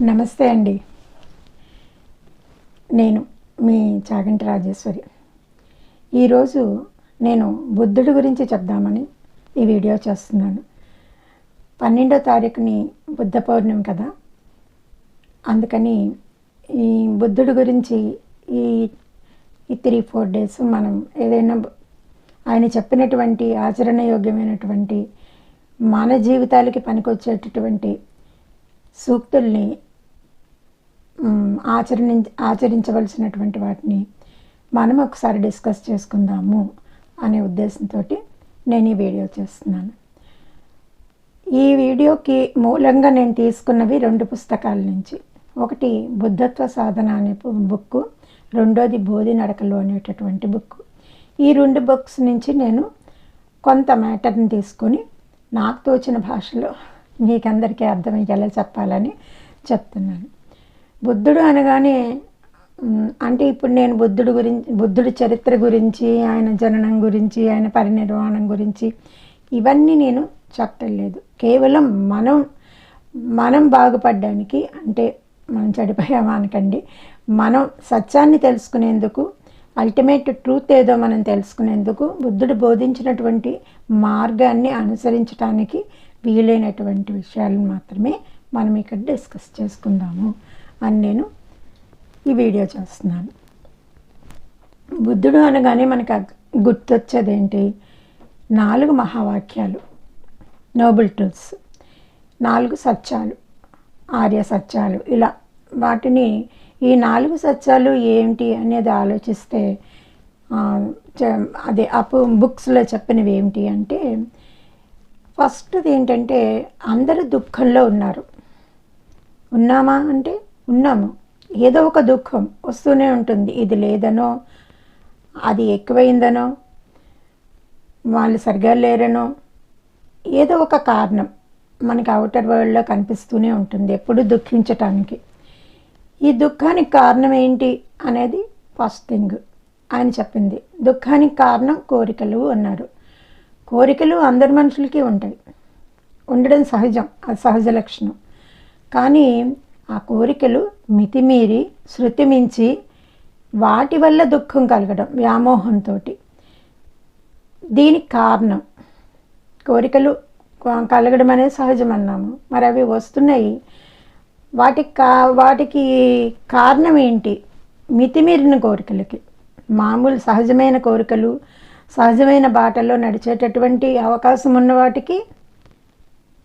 నమస్తే అండి. నేను మీ చాగంటి రాజేశ్వరి. ఈరోజు నేను బుద్ధుడి గురించి చెప్దామని ఈ వీడియో చేస్తున్నాను. పన్నెండో తారీఖుని బుద్ధ పౌర్ణమి కదా? అందుకని ఈ బుద్ధుడి గురించి ఈ ఈ త్రీ ఫోర్ డేస్ మనం ఏదైనా ఆయన చెప్పినటువంటి ఆచరణయోగ్యమైనటువంటి మన జీవితాలకి పనికొచ్చేటటువంటి సూక్తుల్ని ఆచరణ ఆచరించవలసినటువంటి వాటిని మనం ఒకసారి డిస్కస్ చేసుకుందాము అనే ఉద్దేశంతో నేను ఈ వీడియో చేస్తున్నాను. ఈ వీడియోకి మూలంగా నేను తీసుకున్నవి రెండు పుస్తకాల నుంచి. ఒకటి బుద్ధత్వ సాధన అనే బుక్ రెండోది బోధి నడకలు అనేటటువంటి బుక్ ఈ రెండు బుక్స్ నుంచి నేను కొంత మ్యాటర్ని తీసుకొని నాకు తోచిన భాషలో మీకందరికీ అర్థమయ్యేలా చెప్పాలని చెప్తున్నాను. బుద్ధుడు అనగానే అంటే ఇప్పుడు నేను బుద్ధుడు గురించి బుద్ధుడి చరిత్ర గురించి ఆయన జననం గురించి ఆయన పరినిర్వాణం గురించి ఇవన్నీ నేను చెప్పలేదు కేవలం మనం మనం బాగుపడడానికి అంటే మనం చెడిపోయామా అనకండి మనం సత్యాన్ని తెలుసుకునేందుకు అల్టిమేట్ ట్రూత్ ఏదో మనం తెలుసుకునేందుకు బుద్ధుడు బోధించినటువంటి మార్గాన్ని అనుసరించడానికి వీలైనటువంటి విషయాలను మాత్రమే మనం ఇక్కడ డిస్కస్ చేసుకుందాము. అని నేను ఈ వీడియో చేస్తున్నాను. బుద్ధుడు అనగానే మనకు గుర్తొచ్చేది ఏంటి నాలుగు మహావాక్యాలు. నోబుల్ టూల్స్ నాలుగు సత్యాలు. ఆర్య సత్యాలు. ఇలా వాటిని ఈ నాలుగు సత్యాలు ఏంటి అనేది ఆలోచిస్తే అదే అప్పు బుక్స్లో చెప్పినవి ఏమిటి అంటే ఫస్ట్ది ఏంటంటే అందరూ దుఃఖంలో ఉన్నారు. ఉన్నామా అంటే ఉన్నాము. ఏదో ఒక దుఃఖం వస్తూనే ఉంటుంది. ఇది లేదనో అది ఎక్కువైందనో వాళ్ళు సరిగా లేరనో ఏదో ఒక కారణం మనకి అవుటర్ వరల్డ్లో కనిపిస్తూనే ఉంటుంది ఎప్పుడు దుఃఖించటానికి. ఈ దుఃఖానికి కారణం ఏంటి అనేది ఫస్ట్ థింగ్ ఆయన చెప్పింది. దుఃఖానికి కారణం కోరికలు అన్నారు. కోరికలు అందరి మనుషులకి ఉంటాయి. ఉండడం సహజం. అది సహజ లక్షణం. కానీ ఆ కోరికలు మితిమీరి శృతి మించి వాటి వల్ల దుఃఖం కలగడం వ్యామోహంతో దీనికి కారణం కోరికలు కలగడం అనేది సహజం అన్నాము. మరి అవి వస్తున్నాయి. వాటికి కా వాటికి కారణం ఏంటి? మితిమీరిన కోరికలకి. మామూలు సహజమైన కోరికలు సహజమైన బాటల్లో నడిచేటటువంటి అవకాశం ఉన్న వాటికి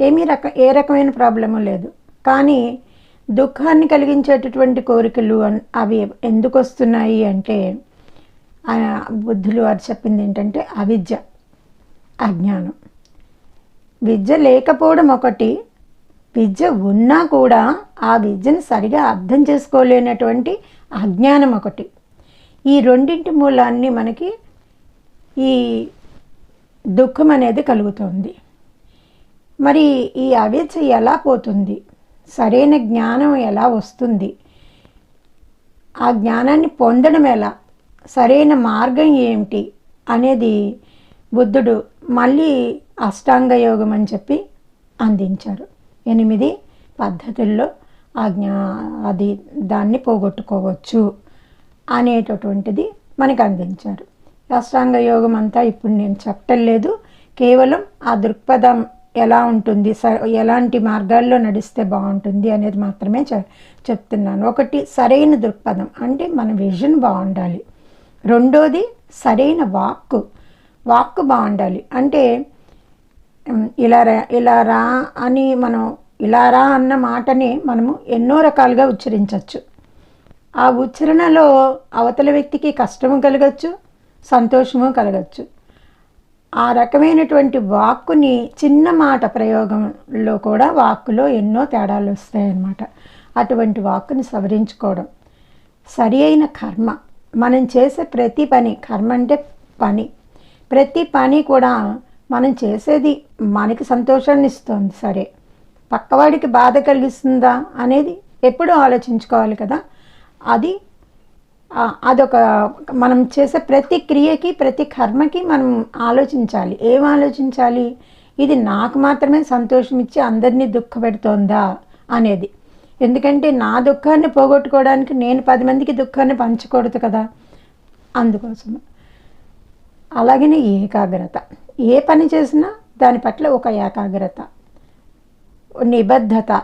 ఏమీ రక ఏ రకమైన ప్రాబ్లము లేదు. కానీ దుఃఖాన్ని కలిగించేటటువంటి కోరికలు అవి ఎందుకు వస్తున్నాయి అంటే బుద్ధులు వారు చెప్పింది ఏంటంటే అవిద్య అజ్ఞానం. విద్య లేకపోవడం ఒకటి విద్య ఉన్నా కూడా ఆ విద్యను సరిగా అర్థం చేసుకోలేనటువంటి అజ్ఞానం ఒకటి. ఈ రెండింటి మూలాన్ని మనకి ఈ దుఃఖం అనేది కలుగుతుంది. మరి ఈ అవిద్య ఎలా పోతుంది? సరైన జ్ఞానం ఎలా వస్తుంది? ఆ జ్ఞానాన్ని పొందడం ఎలా? సరైన మార్గం ఏమిటి? అనేది బుద్ధుడు మళ్ళీ అష్టాంగ యోగం అని చెప్పి అందించారు ఎనిమిది పద్ధతుల్లో ఆ జ్ఞా అది దాన్ని పోగొట్టుకోవచ్చు అనేటటువంటిది మనకు అందించారు అష్టాంగ యోగం అంతా ఇప్పుడు నేను చెప్పటం లేదు. కేవలం ఆ దృక్పథం ఎలా ఉంటుంది స ఎలాంటి మార్గాల్లో నడిస్తే బాగుంటుంది అనేది మాత్రమే చె చెప్తున్నాను. ఒకటి సరైన దృక్పథం. అంటే మన విజన్ బాగుండాలి. రెండోది సరైన వాక్కు. వాక్కు బాగుండాలి. అంటే ఇలా రా ఇలా రా అని మనం ఇలా రా అన్న మాటని మనము ఎన్నో రకాలుగా ఉచ్చరించవచ్చు ఆ ఉచ్చరణలో అవతల వ్యక్తికి కష్టము కలగచ్చు సంతోషము కలగచ్చు. ఆ రకమైనటువంటి వాక్కుని చిన్న మాట ప్రయోగంలో కూడా వాక్కులో ఎన్నో తేడాలు వస్తాయన్నమాట. అటువంటి వాక్కుని సవరించుకోవడం సరి అయిన కర్మ. మనం చేసే ప్రతి పని కర్మ అంటే పని. ప్రతి పని కూడా మనం చేసేది మనకి సంతోషాన్ని ఇస్తుంది సరే. పక్కవాడికి బాధ కలిగిస్తుందా అనేది ఎప్పుడూ ఆలోచించుకోవాలి కదా. అది అదొక మనం చేసే ప్రతి క్రియకి ప్రతి కర్మకి మనం ఆలోచించాలి. ఏం ఆలోచించాలి? ఇది నాకు మాత్రమే సంతోషం ఇచ్చి అందరినీ దుఃఖపెడుతోందా అనేది. ఎందుకంటే నా దుఃఖాన్ని పోగొట్టుకోవడానికి నేను పది మందికి దుఃఖాన్ని పంచకూడదు కదా. అందుకోసం అలాగనే ఏకాగ్రత. ఏ పని చేసినా దాని పట్ల ఒక ఏకాగ్రత. నిబద్ధత.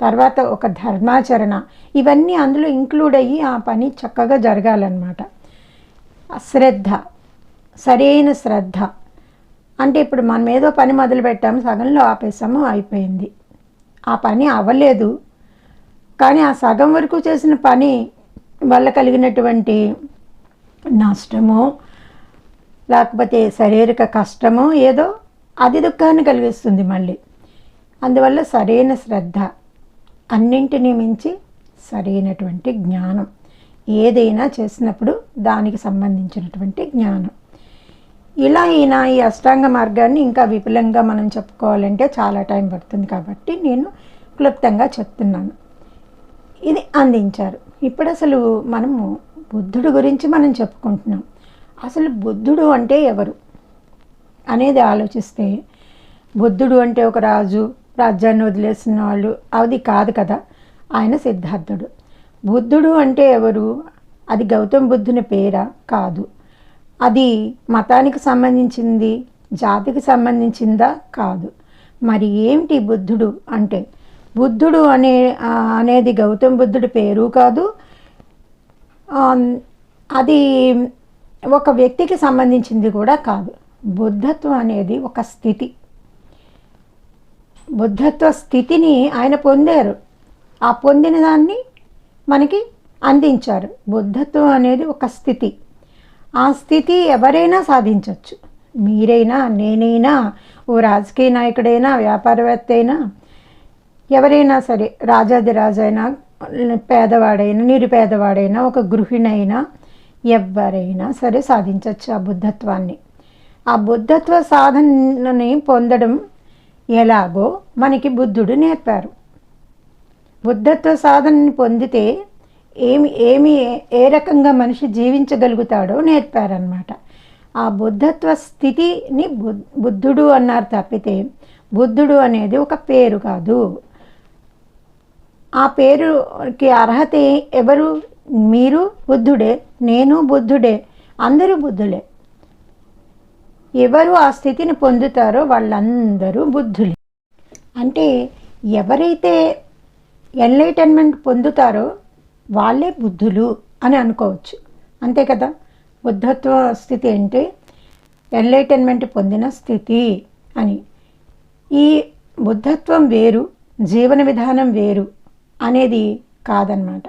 తర్వాత ఒక ధర్మాచరణ. ఇవన్నీ అందులో ఇంక్లూడ్ అయ్యి ఆ పని చక్కగా జరగాలన్నమాట. శ్రద్ధ సరైన శ్రద్ధ. అంటే ఇప్పుడు మనం ఏదో పని మొదలుపెట్టాము సగంలో ఆపేసాము అయిపోయింది. ఆ పని అవ్వలేదు. కానీ ఆ సగం వరకు చేసిన పని వల్ల కలిగినటువంటి నష్టమో లేకపోతే శారీరక కష్టమో ఏదో అది దుఃఖాన్ని కలిగిస్తుంది మళ్ళీ. అందువల్ల సరైన శ్రద్ధ. అన్నింటినీ మించి సరైనటువంటి జ్ఞానం. ఏదైనా చేసినప్పుడు దానికి సంబంధించినటువంటి జ్ఞానం. ఇలా ఈయన ఈ అష్టాంగ మార్గాన్ని ఇంకా విపులంగా మనం చెప్పుకోవాలంటే చాలా టైం పడుతుంది కాబట్టి నేను క్లుప్తంగా చెప్తున్నాను. ఇది అందించారు. ఇప్పుడు అసలు మనము బుద్ధుడు గురించి మనం చెప్పుకుంటున్నాం. అసలు బుద్ధుడు అంటే ఎవరు? అనేది ఆలోచిస్తే బుద్ధుడు అంటే ఒక రాజు రాజ్యాన్ని వదిలేసిన వాళ్ళు. అది కాదు కదా. ఆయన సిద్ధార్థుడు. బుద్ధుడు అంటే ఎవరు? అది గౌతమ్ బుద్ధుని పేరా? కాదు. అది మతానికి సంబంధించింది జాతికి సంబంధించిందా? కాదు. మరి ఏమిటి బుద్ధుడు అంటే? బుద్ధుడు అనే అనేది గౌతమ్ బుద్ధుడి పేరు కాదు. అది ఒక వ్యక్తికి సంబంధించింది కూడా కాదు. బుద్ధత్వం అనేది ఒక స్థితి. బుద్ధత్వ స్థితిని ఆయన పొందారు. ఆ పొందిన దాన్ని మనకి అందించారు. బుద్ధత్వం అనేది ఒక స్థితి. ఆ స్థితి ఎవరైనా సాధించవచ్చు మీరైనా నేనైనా ఓ రాజకీయ నాయకుడైనా వ్యాపారవేత్త అయినా ఎవరైనా సరే రాజాదిరాజైనా పేదవాడైనా నిరుపేదవాడైనా ఒక గృహిణైనా ఎవరైనా సరే సాధించవచ్చు ఆ బుద్ధత్వాన్ని. ఆ బుద్ధత్వ సాధనని పొందడం ఎలాగో మనకి బుద్ధుడు నేర్పారు. బుద్ధత్వ సాధనని పొందితే ఏమి ఏమి ఏ రకంగా మనిషి జీవించగలుగుతాడో నేర్పారనమాట ఆ బుద్ధత్వ స్థితిని బుద్ధుడు అన్నారు తప్పితే బుద్ధుడు అనేది ఒక పేరు కాదు. ఆ పేరుకి అర్హత ఎవరు? మీరు బుద్ధుడే నేను బుద్ధుడే అందరూ బుద్ధులే. ఎవరు ఆ స్థితిని పొందుతారో వాళ్ళందరూ బుద్ధులు. అంటే ఎవరైతే ఎన్లైటన్మెంట్ పొందుతారో వాళ్ళే బుద్ధులు అని అనుకోవచ్చు. అంతే కదా? బుద్ధత్వ స్థితి అంటే ఎన్లైటన్మెంట్ పొందిన స్థితి అని. ఈ బుద్ధత్వం వేరు జీవన విధానం వేరు అనేది కాదనమాట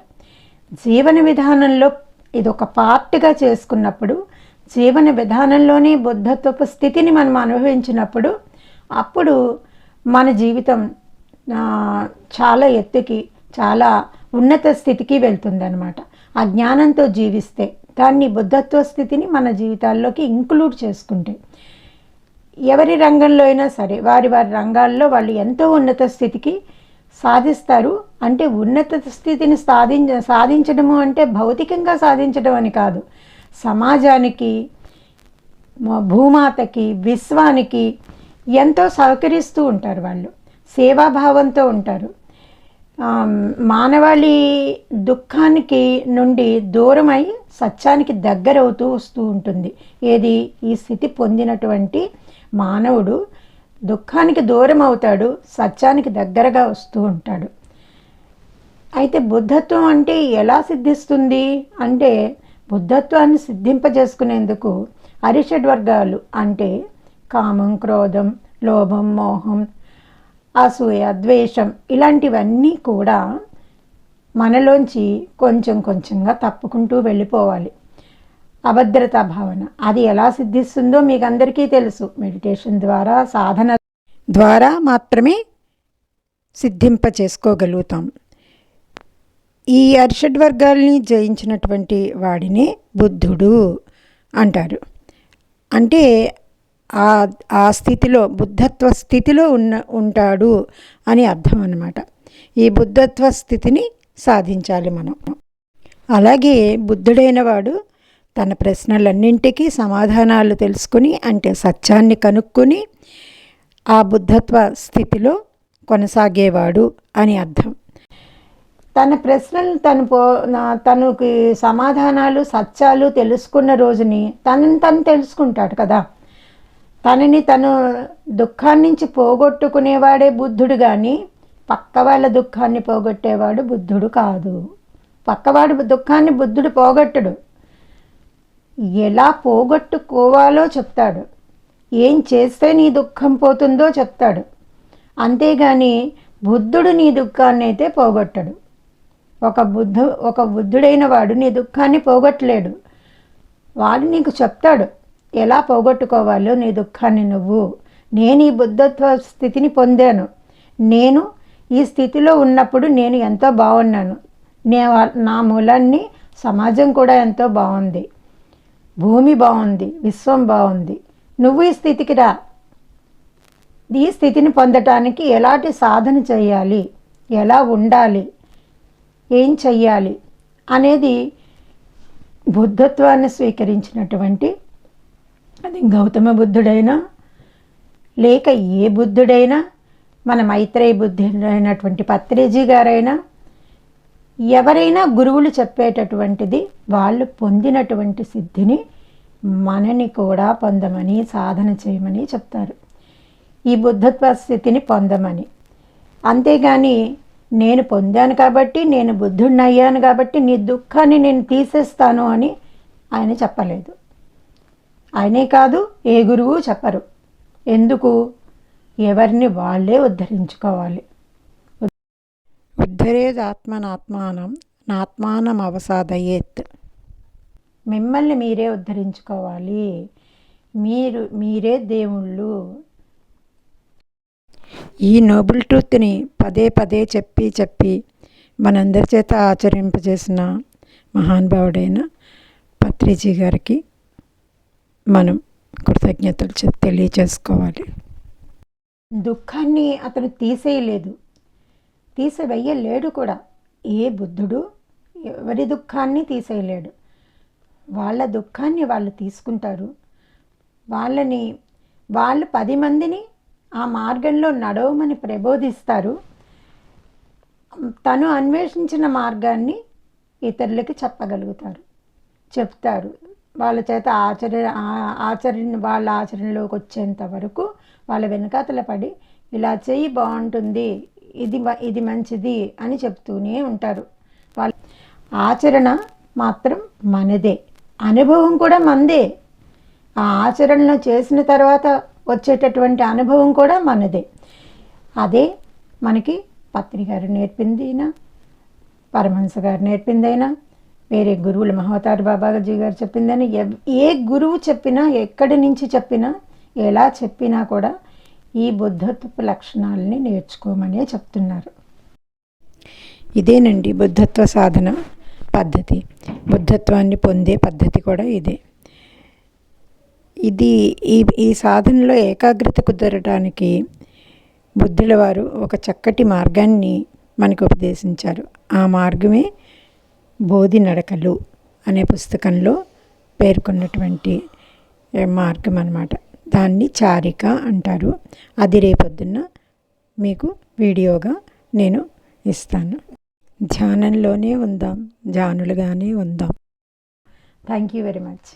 జీవన విధానంలో ఇది ఒక పార్ట్గా చేసుకున్నప్పుడు జీవన విధానంలోనే బుద్ధత్వపు స్థితిని మనం అనుభవించినప్పుడు అప్పుడు మన జీవితం చాలా ఎత్తుకి చాలా ఉన్నత స్థితికి వెళ్తుందనమాట ఆ జ్ఞానంతో జీవిస్తే దాన్ని బుద్ధత్వ స్థితిని మన జీవితాల్లోకి ఇంక్లూడ్ చేసుకుంటే ఎవరి రంగంలో అయినా సరే వారి వారి రంగాల్లో వాళ్ళు ఎంతో ఉన్నత స్థితికి సాధిస్తారు. అంటే ఉన్నత స్థితిని సాధించ సాధించడము అంటే భౌతికంగా సాధించడం అని కాదు. సమాజానికి భూమాతకి విశ్వానికి ఎంతో సహకరిస్తూ ఉంటారు వాళ్ళు. సేవాభావంతో ఉంటారు. మానవాళి దుఃఖానికి నుండి దూరమై సత్యానికి దగ్గరవుతూ వస్తూ ఉంటుంది. ఏది? ఈ స్థితి పొందినటువంటి మానవుడు దుఃఖానికి దూరం అవుతాడు సత్యానికి దగ్గరగా వస్తూ ఉంటాడు. అయితే బుద్ధత్వం అంటే ఎలా సిద్ధిస్తుంది? అంటే బుద్ధత్వాన్ని సిద్ధింపజేసుకునేందుకు అరిషడ్ వర్గాలు అంటే కామం క్రోధం లోభం మోహం అసూయ ద్వేషం ఇలాంటివన్నీ కూడా మనలోంచి కొంచెం కొంచెంగా తప్పుకుంటూ వెళ్ళిపోవాలి. అభద్రతా భావన. అది ఎలా సిద్ధిస్తుందో మీకు అందరికీ తెలుసు. మెడిటేషన్ ద్వారా సాధన ద్వారా మాత్రమే సిద్ధింప చేసుకోగలుగుతాం ఈ అరిషడ్ వర్గాల్ని జయించినటువంటి వాడిని బుద్ధుడు అంటారు. అంటే ఆ ఆ స్థితిలో బుద్ధత్వ స్థితిలో ఉన్న ఉంటాడు అని అర్థం అన్నమాట. ఈ బుద్ధత్వ స్థితిని సాధించాలి మనం. అలాగే బుద్ధుడైన వాడు తన ప్రశ్నలన్నింటికీ సమాధానాలు తెలుసుకుని అంటే సత్యాన్ని కనుక్కొని ఆ బుద్ధత్వ స్థితిలో కొనసాగేవాడు అని అర్థం. తన ప్రశ్నలు తను పో నా- తనకి సమాధానాలు సత్యాలు తెలుసుకున్న రోజుని తనని తను తెలుసుకుంటాడు కదా. తనని తను దుఃఖాన్ని నుంచి పోగొట్టుకునేవాడే బుద్ధుడు కానీ పక్క వాళ్ళ దుఃఖాన్ని పోగొట్టేవాడు బుద్ధుడు కాదు. పక్కవాడు దుఃఖాన్ని బుద్ధుడు పోగొట్టడు. ఎలా పోగొట్టుకోవాలో చెప్తాడు. ఏం చేస్తే నీ దుఃఖం పోతుందో చెప్తాడు. అంతేగాని బుద్ధుడు నీ దుఃఖాన్ని అయితే పోగొట్టడు. ఒక బుద్ధు ఒక బుద్ధుడైన వాడు నీ దుఃఖాన్ని పోగొట్టలేడు. వాడు నీకు చెప్తాడు ఎలా పోగొట్టుకోవాలో నీ దుఃఖాన్ని నువ్వు. నేను ఈ బుద్ధత్వ స్థితిని పొందాను. నేను ఈ స్థితిలో ఉన్నప్పుడు నేను ఎంతో బాగున్నాను. నే నా మూలాన్ని సమాజం కూడా ఎంతో బాగుంది. భూమి బాగుంది విశ్వం బాగుంది. నువ్వు ఈ స్థితికి రా. ఈ స్థితిని పొందటానికి ఎలాంటి సాధన చేయాలి? ఎలా ఉండాలి? ఏం చెయ్యాలి అనేది బుద్ధత్వాన్ని స్వీకరించినటువంటి అది గౌతమ బుద్ధుడైనా లేక ఏ బుద్ధుడైనా మన మైత్రేయ బుద్ధుడైనటువంటి పత్రిజీ గారైనా ఎవరైనా గురువులు చెప్పేటటువంటిది వాళ్ళు పొందినటువంటి సిద్ధిని మనని కూడా పొందమని సాధన చేయమని చెప్తారు. ఈ బుద్ధత్వ స్థితిని పొందమని. అంతేగాని నేను పొందాను కాబట్టి నేను బుద్ధుడిని అయ్యాను కాబట్టి నీ దుఃఖాన్ని నేను తీసేస్తాను అని ఆయన చెప్పలేదు. ఆయనే కాదు ఏ గురువు చెప్పరు. ఎందుకు? ఎవరిని వాళ్ళే ఉద్ధరించుకోవాలి. ఉద్ధరేదాత్మనాత్మానం నాత్మానం అవసాదయేత్. మిమ్మల్ని మీరే ఉద్ధరించుకోవాలి. మీరు మీరే దేవుళ్ళు. ఈ నోబుల్ ట్రూత్ని పదే పదే చెప్పి చెప్పి మనందరి చేత ఆచరింపజేసిన మహానుభావుడైన పత్రిజీ గారికి మనం కృతజ్ఞతలు తెలియచేసుకోవాలి. దుఃఖాన్ని అతను తీసేయలేదు. తీసివేయలేడు కూడా. ఏ బుద్ధుడు ఎవరి దుఃఖాన్ని తీసేయలేడు. వాళ్ళ దుఃఖాన్ని వాళ్ళు తీసుకుంటారు. వాళ్ళని వాళ్ళు పది మందిని ఆ మార్గంలో నడవమని ప్రబోధిస్తారు. తను అన్వేషించిన మార్గాన్ని ఇతరులకి చెప్పగలుగుతారు చెప్తారు. వాళ్ళ చేత ఆచరణ ఆచరణ వాళ్ళ ఆచరణలోకి వచ్చేంత వరకు వాళ్ళ వెనకాతల పడి ఇలా చెయ్యి బాగుంటుంది ఇది మ- ఇది మంచిది అని చెప్తూనే ఉంటారు. వాళ్ళ ఆచరణ మాత్రం మనదే. అనుభవం కూడా మనదే ఆ ఆచరణలో చేసిన తర్వాత వచ్చేటటువంటి అనుభవం కూడా మనదే. అదే మనకి పత్ని గారు నేర్పిందైనా పరమహంస గారు నేర్పిందైనా వేరే గురువులు మహోతారు బాబాజీ గారు చెప్పిందని ఏ గురువు చెప్పినా ఎక్కడి నుంచి చెప్పినా ఎలా చెప్పినా కూడా ఈ బుద్ధత్వపు లక్షణాలని నేర్చుకోమనే చెప్తున్నారు. ఇదేనండి బుద్ధత్వ సాధన పద్ధతి. బుద్ధత్వాన్ని పొందే పద్ధతి కూడా ఇదే. ఇది ఈ ఈ సాధనలో ఏకాగ్రత కుదరడానికి బుద్ధుల వారు ఒక చక్కటి మార్గాన్ని మనకు ఉపదేశించారు. ఆ మార్గమే బోధి నడకలు అనే పుస్తకంలో పేర్కొన్నటువంటి మార్గం అన్నమాట. దాన్ని చారిక అంటారు. అది రేపొద్దున్న మీకు వీడియోగా నేను ఇస్తాను. ధ్యానంలోనే ఉందాం జానులుగానే ఉందాం. Thank you very much